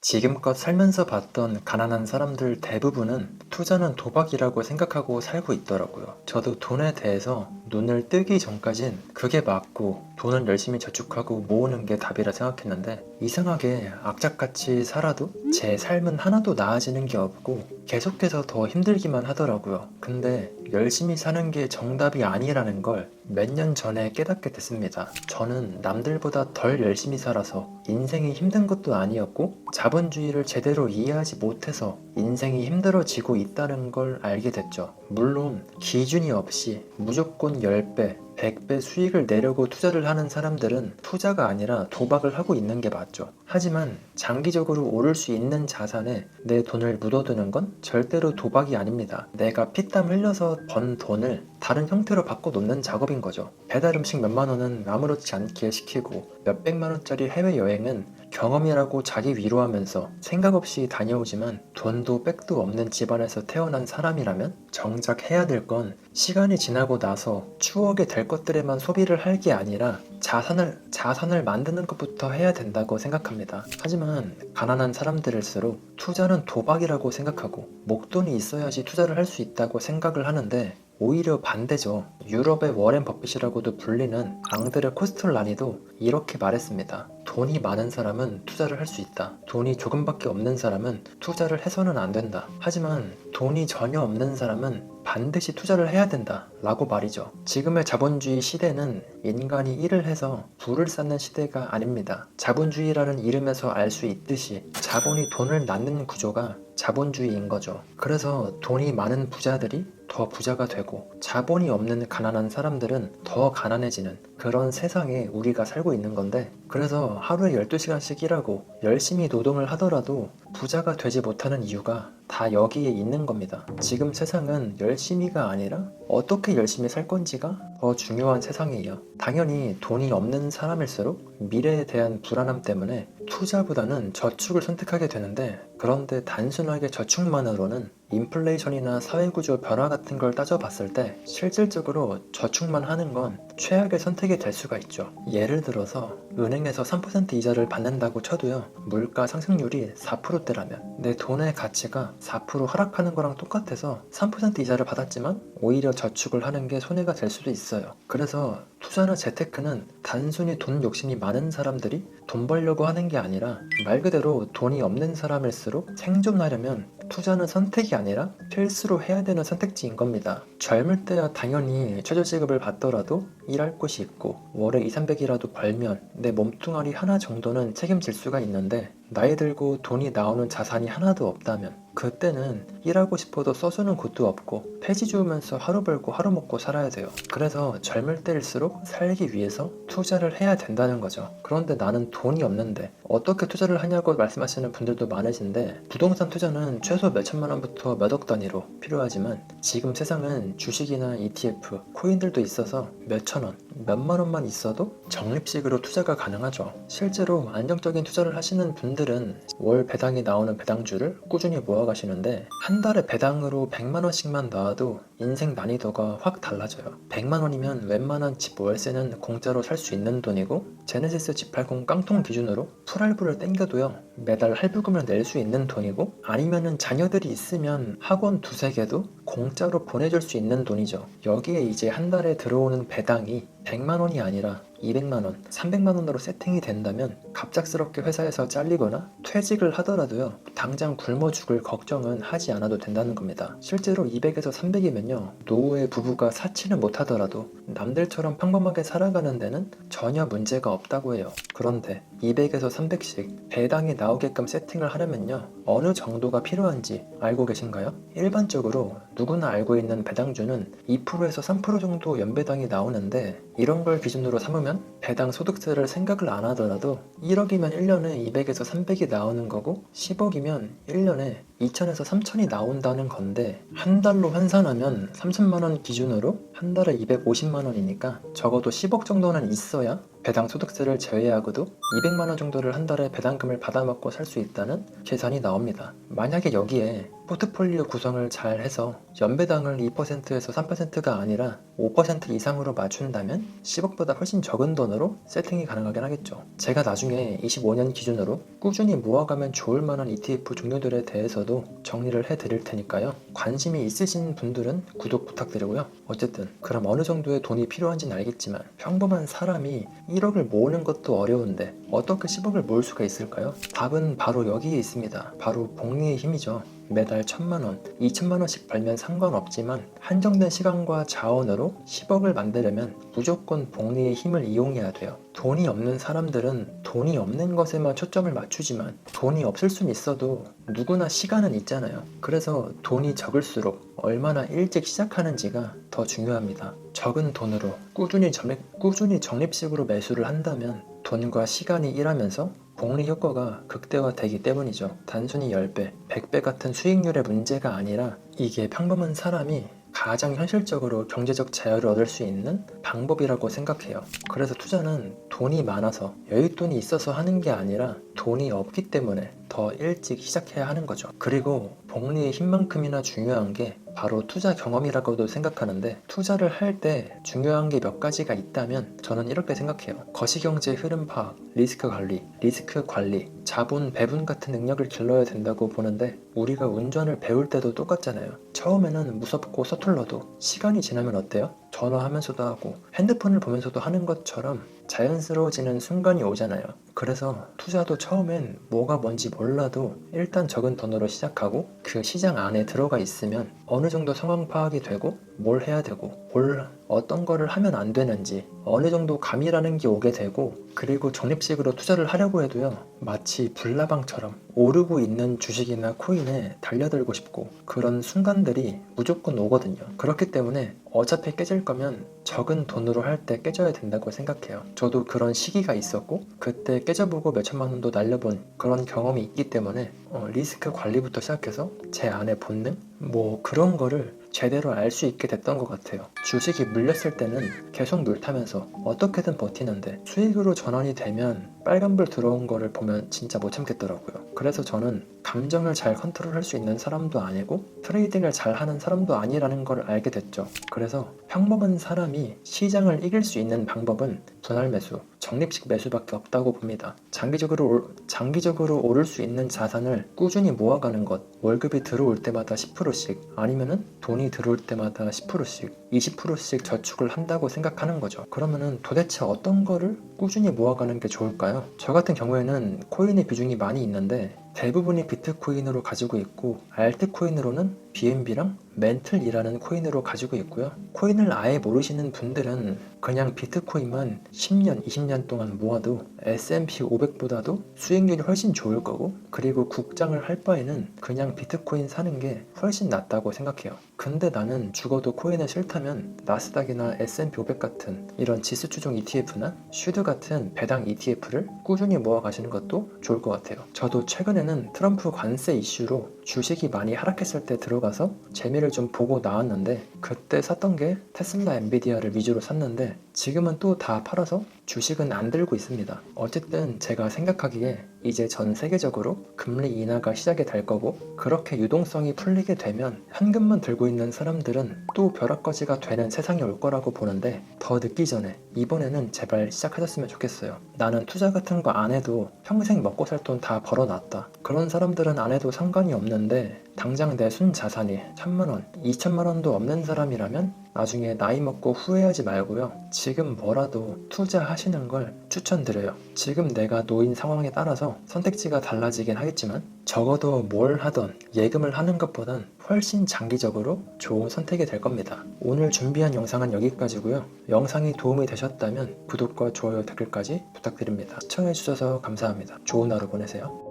지금껏 살면서 봤던 가난한 사람들 대부분은 투자는 도박이라고 생각하고 살고 있더라고요. 저도 돈에 대해서 눈을 뜨기 전까진 그게 맞고 돈을 열심히 저축하고 모으는 게 답이라 생각했는데 이상하게 악착같이 살아도 제 삶은 하나도 나아지는 게 없고 계속해서 더 힘들기만 하더라고요. 근데 열심히 사는 게 정답이 아니라는 걸 몇 년 전에 깨닫게 됐습니다. 저는 남들보다 덜 열심히 살아서 인생이 힘든 것도 아니었고 자본주의를 제대로 이해하지 못해서 인생이 힘들어지고 있다는 걸 알게 됐죠. 물론 기준이 없이 무조건 10배, 100배 수익을 내려고 투자를 하는 사람들은 투자가 아니라 도박을 하고 있는 게 맞죠. 하지만 장기적으로 오를 수 있는 자산에 내 돈을 묻어두는 건 절대로 도박이 아닙니다. 내가 피땀 흘려서 번 돈을 다른 형태로 바꿔 놓는 작업인 거죠. 배달 음식 몇만 원은 아무렇지 않게 시키고 몇백만 원짜리 해외여행은 경험이라고 자기 위로하면서 생각 없이 다녀오지만 돈도 백도 없는 집안에서 태어난 사람이라면 정작 해야 될 건 시간이 지나고 나서 추억이 될 것들에만 소비를 할 게 아니라 자산을 자산을 만드는 것부터 해야 된다고 생각합니다. 하지만 가난한 사람들일수록 투자는 도박이라고 생각하고 목돈이 있어야지 투자를 할 수 있다고 생각을 하는데 오히려 반대죠. 유럽의 워렌 버핏이라고도 불리는 앙드레 코스톨라니도 이렇게 말했습니다. 돈이 많은 사람은 투자를 할 수 있다. 돈이 조금밖에 없는 사람은 투자를 해서는 안 된다. 하지만 돈이 전혀 없는 사람은 반드시 투자를 해야 된다. 라고 말이죠. 지금의 자본주의 시대는 인간이 일을 해서 부를 쌓는 시대가 아닙니다. 자본주의라는 이름에서 알 수 있듯이 자본이 돈을 낳는 구조가 자본주의인 거죠. 그래서 돈이 많은 부자들이 더 부자가 되고 자본이 없는 가난한 사람들은 더 가난해지는 그런 세상에 우리가 살고 있는 건데 그래서 하루에 12시간씩 일하고 열심히 노동을 하더라도 부자가 되지 못하는 이유가 다 여기에 있는 겁니다. 지금 세상은 열심히가 아니라 어떻게 열심히 살 건지가 더 중요한 세상이에요. 당연히 돈이 없는 사람일수록 미래에 대한 불안함 때문에 투자보다는 저축을 선택하게 되는데 그런데 단순하게 저축만으로는 인플레이션이나 사회구조 변화 같은 걸 따져봤을 때 실질적으로 저축만 하는 건 최악의 선택이 될 수가 있죠. 예를 들어서 은행에서 3% 이자를 받는다고 쳐도요. 물가 상승률이 4%대라면 내 돈의 가치가 4% 하락하는 거랑 똑같아서 3% 이자를 받았지만 오히려 저축을 하는 게 손해가 될 수도 있어요. 그래서 투자나 재테크는 단순히 돈 욕심이 많은 사람들이 돈 벌려고 하는 게 아니라 말 그대로 돈이 없는 사람일수록 생존하려면 투자는 선택이 아니라 필수로 해야 되는 선택지인 겁니다. 젊을 때야 당연히 최저시급을 받더라도 일할 곳이 있고 월에 2, 300이라도 벌면 내 몸뚱아리 하나 정도는 책임질 수가 있는데 나이 들고 돈이 나오는 자산이 하나도 없다면 그때는 일하고 싶어도 써주는 곳도 없고 폐지 주우면서 하루 벌고 하루 먹고 살아야 돼요. 그래서 젊을 때일수록 살기 위해서 투자를 해야 된다는 거죠. 그런데 나는 돈이 없는데 어떻게 투자를 하냐고 말씀하시는 분들도 많으신데 부동산 투자는 최소 몇천만 원부터 몇억 단위로 필요하지만 지금 세상은 주식이나 ETF, 코인들도 있어서 몇천 원, 몇만 원만 있어도 적립식으로 투자가 가능하죠. 실제로 안정적인 투자를 하시는 분들은 월 배당이 나오는 배당주를 꾸준히 모아 가시는데 한 달에 배당으로 100만 원씩만 나와도 인생 난이도가 확 달라져요. 100만 원이면 웬만한 집 월세는 공짜로 살 수 있는 돈이고 제네시스 G80 깡통 기준으로 풀할부를 땡겨도요 매달 할부금을 낼 수 있는 돈이고 아니면은 자녀들이 있으면 학원 두세 개도 공짜로 보내줄 수 있는 돈이죠. 여기에 이제 한 달에 들어오는 배당이 100만 원이 아니라 200만 원, 300만 원으로 세팅이 된다면 갑작스럽게 회사에서 잘리거나 퇴직을 하더라도요. 당장 굶어 죽을 걱정은 하지 않아도 된다는 겁니다. 실제로 200에서 300이면요. 노후에 부부가 사치를 못 하더라도 남들처럼 평범하게 살아가는 데는 전혀 문제가 없다고 해요. 그런데 200에서 300씩 배당이 나오게끔 세팅을 하려면요. 어느 정도가 필요한지 알고 계신가요? 일반적으로 누구나 알고 있는 배당주는 2%에서 3% 정도 연배당이 나오는데 이런 걸 기준으로 삼으면 배당 소득세를 생각을 안 하더라도 1억이면 1년에 200에서 300이 나오는 거고 10억이면 1년에 2천에서 3천이 나온다는 건데 한 달로 환산하면 3천만 원 기준으로 한 달에 250만 원이니까 적어도 10억 정도는 있어야 배당 소득세를 제외하고도 200만 원 정도를 한 달에 배당금을 받아먹고 살 수 있다는 계산이 나옵니다. 만약에 여기에 포트폴리오 구성을 잘 해서 연배당을 2%에서 3%가 아니라 5% 이상으로 맞춘다면 10억보다 훨씬 적은 돈으로 세팅이 가능하긴 하겠죠. 제가 나중에 25년 기준으로 꾸준히 모아가면 좋을 만한 ETF 종류들에 대해서도 정리를 해 드릴 테니까요. 관심이 있으신 분들은 구독 부탁드리고요. 어쨌든 그럼 어느 정도의 돈이 필요한지는 알겠지만 평범한 사람이 1억을 모으는 것도 어려운데 어떻게 10억을 모을 수가 있을까요? 답은 바로 여기에 있습니다. 바로 복리의 힘이죠. 매달 천만 원, 이천만 원씩 벌면 상관없지만 한정된 시간과 자원으로 10억을 만들려면 무조건 복리의 힘을 이용해야 돼요. 돈이 없는 사람들은 돈이 없는 것에만 초점을 맞추지만 돈이 없을 순 있어도 누구나 시간은 있잖아요. 그래서 돈이 적을수록 얼마나 일찍 시작하는지가 더 중요합니다. 적은 돈으로 꾸준히 적립, 꾸준히 적립식으로 매수를 한다면 돈과 시간이 일하면서 복리 효과가 극대화되기 때문이죠. 단순히 10배, 100배 같은 수익률의 문제가 아니라 이게 평범한 사람이 가장 현실적으로 경제적 자유를 얻을 수 있는 방법이라고 생각해요. 그래서 투자는 돈이 많아서 여윳돈이 있어서 하는 게 아니라 돈이 없기 때문에 더 일찍 시작해야 하는 거죠. 그리고 복리의 힘만큼이나 중요한 게 바로 투자 경험이라고도 생각하는데 투자를 할 때 중요한 게 몇 가지가 있다면 저는 이렇게 생각해요. 거시경제 흐름 파악, 리스크 관리, 리스크 관리, 자본 배분 같은 능력을 길러야 된다고 보는데 우리가 운전을 배울 때도 똑같잖아요. 처음에는 무섭고 서툴러도 시간이 지나면 어때요? 전화하면서도 하고 핸드폰을 보면서도 하는 것처럼 자연스러워지는 순간이 오잖아요. 그래서 투자도 처음엔 뭐가 뭔지 몰라도 일단 적은 돈으로 시작하고 그 시장 안에 들어가 있으면 어느 정도 상황 파악이 되고 뭘 해야 되고 뭘 어떤 거를 하면 안 되는지 어느 정도 감이라는 게 오게 되고 그리고 적립식으로 투자를 하려고 해도요 마치 불나방처럼 오르고 있는 주식이나 코인에 달려들고 싶고 그런 순간들이 무조건 오거든요. 그렇기 때문에 어차피 깨질 거면 적은 돈으로 할 때 깨져야 된다고 생각해요. 저도 그런 시기가 있었고 그때 깨져보고 몇 천만 원도 날려본 그런 경험이 있기 때문에 어, 리스크 관리부터 시작해서 제 안의 본능 뭐 그런 거를 제대로 알 수 있게 됐던 것 같아요. 주식이 물렸을 때는 계속 물타면서 어떻게든 버티는데 수익으로 전환이 되면 빨간불 들어온 거를 보면 진짜 못 참겠더라고요. 그래서 저는 감정을 잘 컨트롤할 수 있는 사람도 아니고 트레이딩을 잘 하는 사람도 아니라는 걸 알게 됐죠. 그래서 평범한 사람이 시장을 이길 수 있는 방법은 분할 매수, 적립식 매수밖에 없다고 봅니다. 장기적으로 올- 장기적으로 오를 수 있는 자산을 꾸준히 모아가는 것, 월급이 들어올 때마다 10%씩 아니면은 돈이 들어올 때마다 10%씩, 20%씩 저축을 한다고 생각하는 거죠. 그러면은 도대체 어떤 거를 꾸준히 모아가는 게 좋을까요? 저 같은 경우에는 코인의 비중이 많이 있는데 대부분이 비트코인으로 가지고 있고 알트코인으로는 BNB랑 멘틀이라는 코인으로 가지고 있고요. 코인을 아예 모르시는 분들은 그냥 비트코인만 10년, 20년 동안 모아도 S&P 500보다도 수익률이 훨씬 좋을 거고 그리고 국장을 할 바에는 그냥 비트코인 사는 게 훨씬 낫다고 생각해요. 근데 나는 죽어도 코인을 싫다면 나스닥이나 S&P 500 같은 이런 지수 추종 ETF나 슈드 같은 배당 ETF를 꾸준히 모아 가시는 것도 좋을 것 같아요. 저도 최근에는 트럼프 관세 이슈로 주식이 많이 하락했을 때 들어가서 재미를 좀 보고 나왔는데 그때 샀던 게 테슬라 엔비디아를 위주로 샀는데 지금은 또 다 팔아서 주식은 안 들고 있습니다. 어쨌든 제가 생각하기에 이제 전 세계적으로 금리 인하가 시작이 될 거고 그렇게 유동성이 풀리게 되면 현금만 들고 있는 사람들은 또 벼락거지가 되는 세상이 올 거라고 보는데 더 늦기 전에 이번에는 제발 시작하셨으면 좋겠어요. 나는 투자 같은 거 안 해도 평생 먹고 살 돈 다 벌어놨다. 그런 사람들은 안 해도 상관이 없는데 당장 내 순 자산이 천만 원, 이천만 원도 없는 사람이라면 나중에 나이 먹고 후회하지 말고요. 지금 뭐라도 투자하시는 걸 추천드려요. 지금 내가 놓인 상황에 따라서 선택지가 달라지긴 하겠지만 적어도 뭘 하던 예금을 하는 것보단 훨씬 장기적으로 좋은 선택이 될 겁니다. 오늘 준비한 영상은 여기까지고요. 영상이 도움이 되셨다면 구독과 좋아요, 댓글까지 부탁드립니다. 시청해주셔서 감사합니다. 좋은 하루 보내세요.